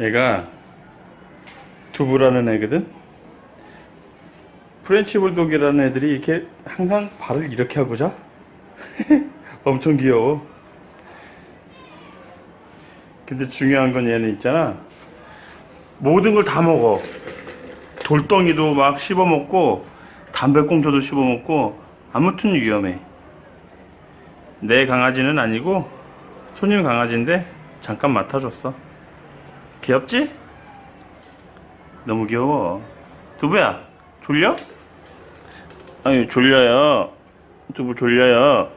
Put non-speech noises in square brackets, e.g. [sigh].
얘가 두부라는 애거든. 프렌치 불독이라는 애들이 이렇게 항상 발을 이렇게 하고 자. [laughs] 엄청 귀여워. 근데 중요한 건 얘는 있잖아. 모든 걸 다 먹어. 돌덩이도 막 씹어 먹고 담배꽁초도 씹어 먹고 아무튼 위험해. 내 강아지는 아니고 손님 강아지인데 잠깐 맡아줬어. 귀엽지? 너무 귀여워. 두부야, 졸려? 아니, 졸려요. 두부 졸려요.